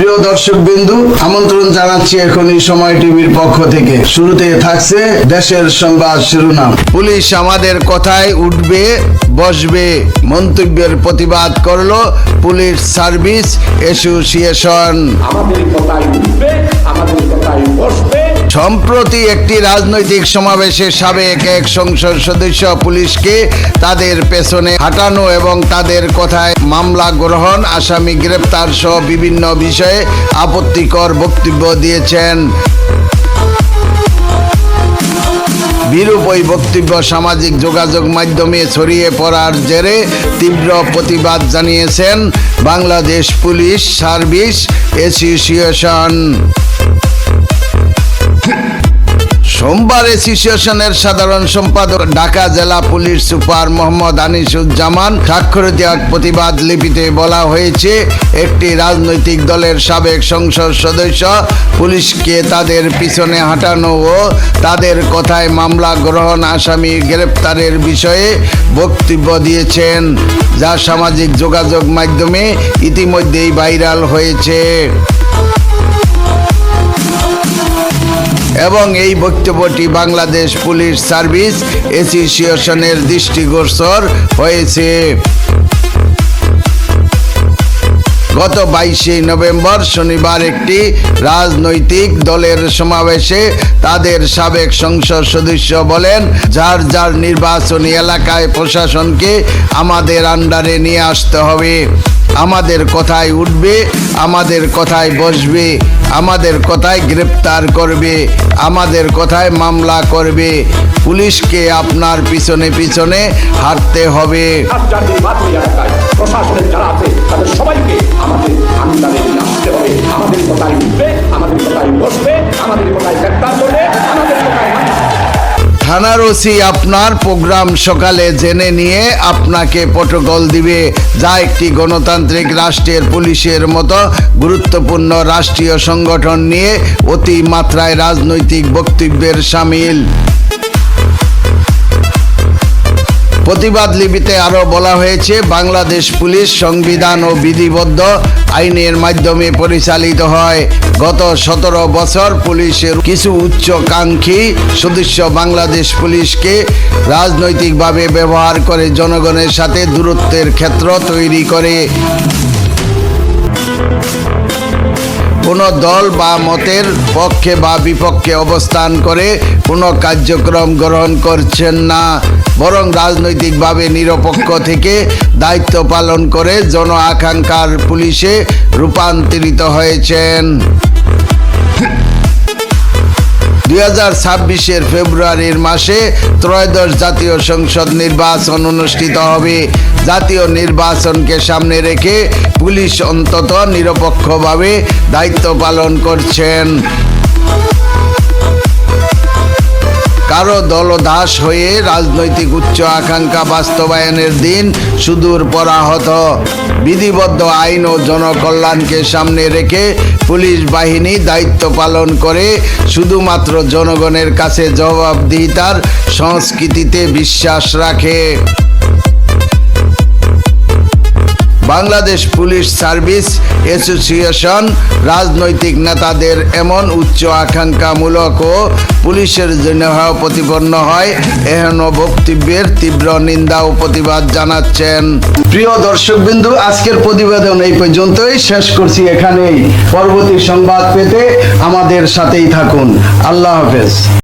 প্রিয় দর্শক বিন্দু আমন্ত্রণ জানাচ্ছি এখন এই সময় টিভির পক্ষ থেকে। শুরুতে থাকছে দেশের সংবাদ শিরোনাম। পুলিশ আমাদের কথায় উঠবে, বসবে, মন্তব্যের প্রতিবাদ করল পুলিশ সার্ভিস অ্যাসোসিয়েশন আমাদের কথায় উঠবে, আমাদের কথায় বসবে। সম্প্রতি একটি রাজনৈতিক সমাবেশে সাবেক এক সংসদ সদস্য পুলিশকে তাদের পেছনে হাঁটানো এবং তাদের কথায় মামলা গ্রহণ, আসামি গ্রেপ্তার সহ বিভিন্ন বিষয়ে আপত্তিকর বক্তব্য দিয়েছেন। বিরূপ ওই বক্তব্য সামাজিক যোগাযোগ মাধ্যমে ছড়িয়ে পড়ার জেরে তীব্র প্রতিবাদ জানিয়েছেন বাংলাদেশ পুলিশ সার্ভিস অ্যাসোসিয়েশন। সোমবার অ্যাসোসিয়েশনের সাধারণ সম্পাদক, ঢাকা জেলা পুলিশ সুপার মোহাম্মদ আনিসুজ্জামান স্বাক্ষরিত এক প্রতিবাদ লিপিতে বলা হয়েছে, একটি রাজনৈতিক দলের সাবেক সংসদ সদস্য পুলিশকে তাদের পিছনে হাঁটানো ও তাদের কথায় মামলা গ্রহণ আসামি গ্রেপ্তারের বিষয়ে বক্তব্য দিয়েছেন, যা সামাজিক যোগাযোগ মাধ্যমে ইতিমধ্যেই ভাইরাল হয়েছে। এবং এই বক্তব্যটি বাংলাদেশ পুলিশ সার্ভিস অ্যাসোসিয়েশনের দৃষ্টিগোচর হয়েছে। গত বাইশে নভেম্বর শনিবার একটি রাজনৈতিক দলের সমাবেশে তাদের সাবেক সংসদ সদস্য বলেন, যার যার নির্বাচনী এলাকায় প্রশাসনকে আমাদের আন্ডারে নিয়ে আসতে হবে। আমাদের কথায় উঠবে, আমাদের কথায় বসবে, আমাদের কথায় গ্রেপ্তার করবে, আমাদের কথায় মামলা করবে। পুলিশকে আপনার পিছনে পিছনে হাঁটতে হবে। সবাইকে আমাদের আমাদের কথায় উঠবে, আমাদের কথায় বসবে, আমাদের কথায় থানার আপনার প্রোগ্রাম সকালে জেনে নিয়ে আপনাকে প্রটোকল দিবে। যা একটি গণতান্ত্রিক রাষ্ট্রের পুলিশের মতো গুরুত্বপূর্ণ রাষ্ট্রীয় সংগঠন নিয়ে অতিমাত্রায় রাজনৈতিক বক্তব্যের সামিল। প্রতিবাদ লিপিতে আরও বলা হয়েছে, বাংলাদেশ পুলিশ সংবিধান ও বিধিবদ্ধ আইনের মাধ্যমে পরিচালিত হয়। গত সতেরো বছর পুলিশের কিছু উচ্চকাঙ্ক্ষী সদস্য বাংলাদেশ পুলিশকে রাজনৈতিকভাবে ব্যবহার করে জনগণের সাথে দূরত্বের ক্ষেত্র তৈরি করে। কোনো দল বা মতের পক্ষে বা বিপক্ষে অবস্থান করে কোনো কার্যক্রম গ্রহণ করছেন না। বরং রাজনৈতিকভাবে নিরপেক্ষ থেকে দায়িত্ব পালন করে জন আকাঙ্ক্ষার পুলিশে রূপান্তরিত হয়েছেন। দুই হাজার ছাব্বিশের ফেব্রুয়ারির মাসে ত্রয়োদশ জাতীয় সংসদ নির্বাচন অনুষ্ঠিত হবে। জাতীয় নির্বাচনকে সামনে রেখে পুলিশ অন্তত নিরপেক্ষভাবে দায়িত্ব পালন করছেন। কারও দলদাস হয়ে রাজনৈতিক উচ্চ আকাঙ্ক্ষা বাস্তবায়নের দিন সুদূর পরাহত। বিধিবদ্ধ আইন ও জনকল্যাণকে সামনে রেখে পুলিশ বাহিনী দায়িত্ব পালন করে শুধুমাত্র জনগণের কাছে জবাবদিহিতার সংস্কৃতিতে বিশ্বাস রাখে। বাংলাদেশ পুলিশ সার্ভিস অ্যাসোসিয়েশন রাজনৈতিক নেতাদের এমন উচ্চ আকাঙ্ক্ষামূলক ও পুলিশের জন্য প্রতিপন্ন হয়, এহেন বক্তব্যের তীব্র নিন্দা ও প্রতিবাদ জানাচ্ছেন। প্রিয় দর্শক বিন্দু আজকের প্রতিবেদন এই পর্যন্তই। শেষ করছি এখানেই। পরবর্তী সংবাদ পেতে আমাদের সাথেই থাকুন। আল্লাহ হাফেজ।